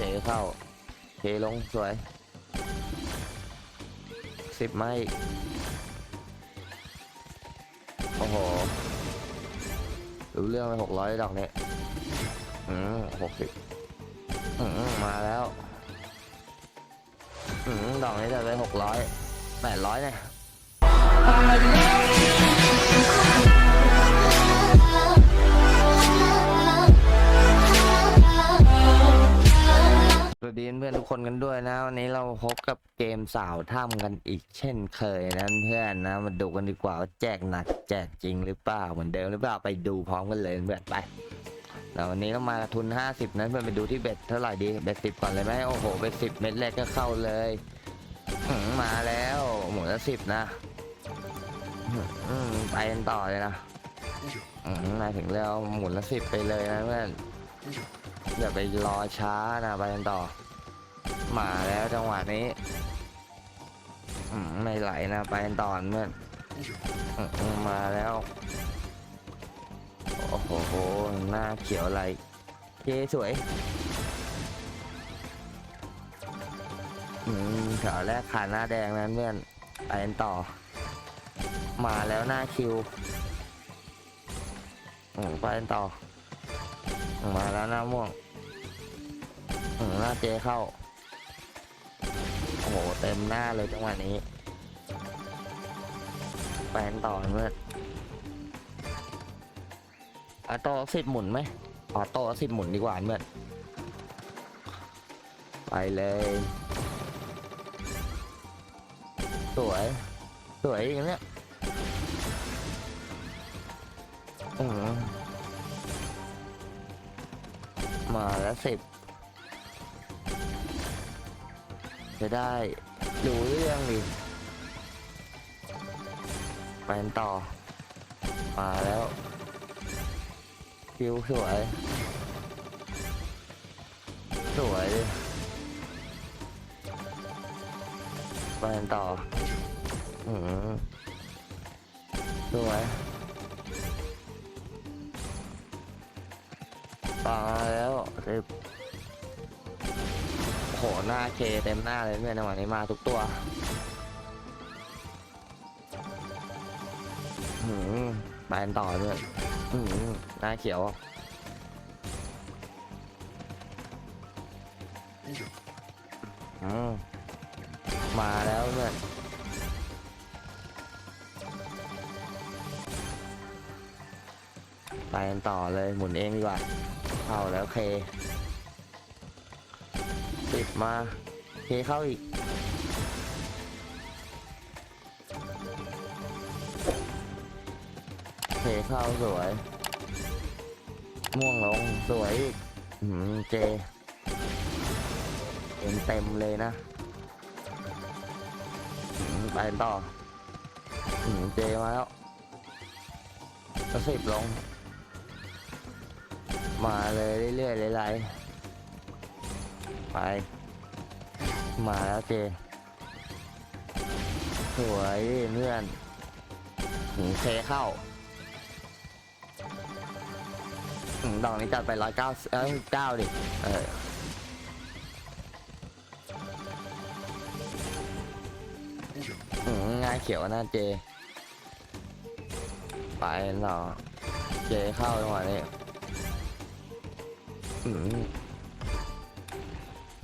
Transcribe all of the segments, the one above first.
เจ๋เข้าเทลงสวยสิบไม่โอ้โหรู้เรื่องไปหกร้อยดอกเนี่ยอืมหกสิบอืมมาแล้วอืมดอกนี้จะไปหกร้อยแปดร้อยเนี่ย คนกันด้วยนะ วันนี้เราพบกับเกมสาวถ้ำกันอีกเช่นเคยนะเพื่อนนะมาดูกันดีกว่าว่าแจกหนักแจกจริงหรือเปล่าเหมือนเดิมหรือเปล่าไปดูพร้อมกันเลยเพื่อนไปแล้ววันนี้เรามาทุน 50 นะเพื่อนไปดูที่เบ็ดเท่าไหร่ดีเบ็ดสิบก่อนเลยไหมโอ้โหเบ็ดสิบเม็ดแรกก็เข้าเลยมาแล้วหมุนละสิบนะไปกันต่อเลยนะมาถึงแล้วหมุนละสิบไปเลยนะเพื่อนอย่าไปรอช้านะไปกันต่อ มาแล้วจังหวะนี้ไม่ไหลนะไปกันต่อเมื่อนมาแล้ว โอ้โห หน้าเขียวอะไรเจสวยแถวแรกขาหน้าแดงนั้นเพื่อนไปกันต่อ มาแล้วหน้าคิวไปกันต่อ มาแล้วหน้าม่วงหน้าเจเข้า อ้โหเต็มหน้าเลยจังหวะนี้แปนต่อเมื่อออโต้สิบหมุนไหมออโต้สิบหมุนดีกว่าเมื่อไปเลย สวย สวยอย่างเนี้ยอืมมาแล้วสิบ จะได้รู้เรื่องดิไปกันต่อ มาแล้วคิวสวย สวยดิไปกันต่อ อืมสวยมาแล้วสิบ โหหน้าเคเต็มหน้าเลยเนี่ยในวันนี้มาทุกตัวหืมไปกันต่อเลยหืมหน้าเขียวอืมมาแล้วเนี่ยไปกันต่อเลยหมุนเองดีกว่า เข้าแล้วเค ติดมาเคเข้าอีกเคเข้าสวย ม่วงลงสวยอีกอืมเจเต็มเต็มเลยนะไปต่ออืมเจมาแล้วกระสิบลง มาเลยเรื่อยๆหลๆ ไป มาแล้วเจ สวยเพื่อนหืมเคเข้าหืมดอกนี้จัดไปร้อยเก้าเอ้ยเก้าดิ เออหืมงานเขียวหน้าเจ ไปเนาะเจเข้าจังหวะนี้อื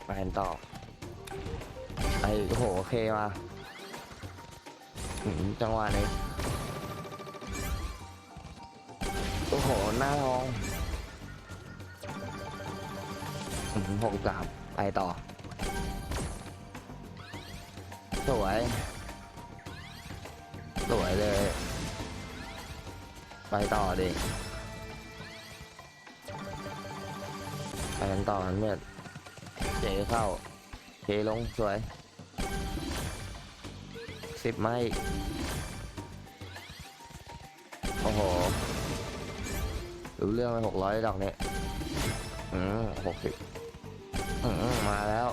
มไปกันต่อไอ้โอ้โหโอเคมาจังหวะนี้โอ้โห หน้าทองหกสามไปต่อ สวย สวยเลย ไปต่อดิไปกันต่อกันเมื่อ เจเข้าเจลงสวยสิบไม้โอ้โหรู้เรื่องไปหกร้อยดอกเนี่ยอืมหกสิบอืมมาแล้ว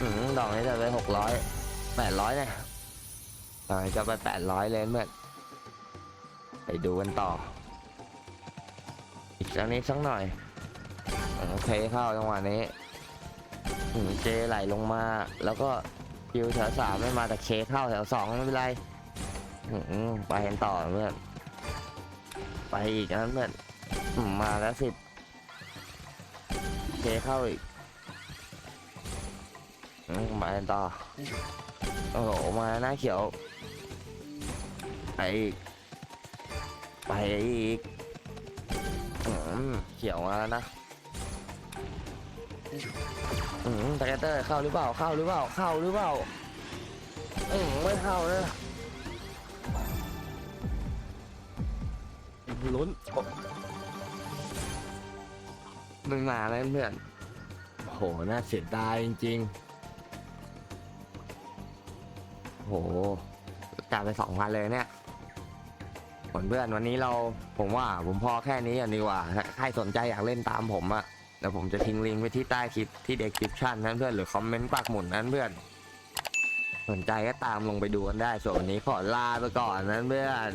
อืมดอกนี้จะไปหกร้อยแปดร้อยเนี่ยดอกนี้จะไปแปดร้อยเลยเมื่อไปดูกันต่อ อีกสักนิดสักหน่อย เคเข้าจังหวะนี้เจไหลลงมา แล้วก็คิวแถวสามไม่มาแต่เคเข้าแถวสองไม่เป็นไรไปกันต่อเพื่อนไปอีกนะเพื่อนมาแล้วสิบเคเข้าอีกมไปกันต่อโอ้โหมาหน้าเขียวไปอีกไปอีกเขียวมาแล้วนะ อืมตะแกเตอร์เข้าหรือเปล่าเข้าหรือเปล่าเข้าหรือเปล่าอืมไม่เข้าเลยลุ้นโอ้มึงมาแล้วเพื่อนโหน่าเสียดายจริงๆโหจ่ายไปสองพันเลยเนี่ยผลเพื่อนวันนี้เราผมว่าผมพอแค่นี้ก่อนดีกว่า ใครสนใจอยากเล่นตามผมอะ แล้วผมจะทิ้งลิงก์ไว้ที่ใต้คลิปที่ description นั้นเพื่อนหรือคอมเมนต์ปากหมุนนั้นเพื่อน สนใจก็ตามลงไปดูกันได้ส่วนวันนี้ขอลาไปก่อนนั้นเพื่อน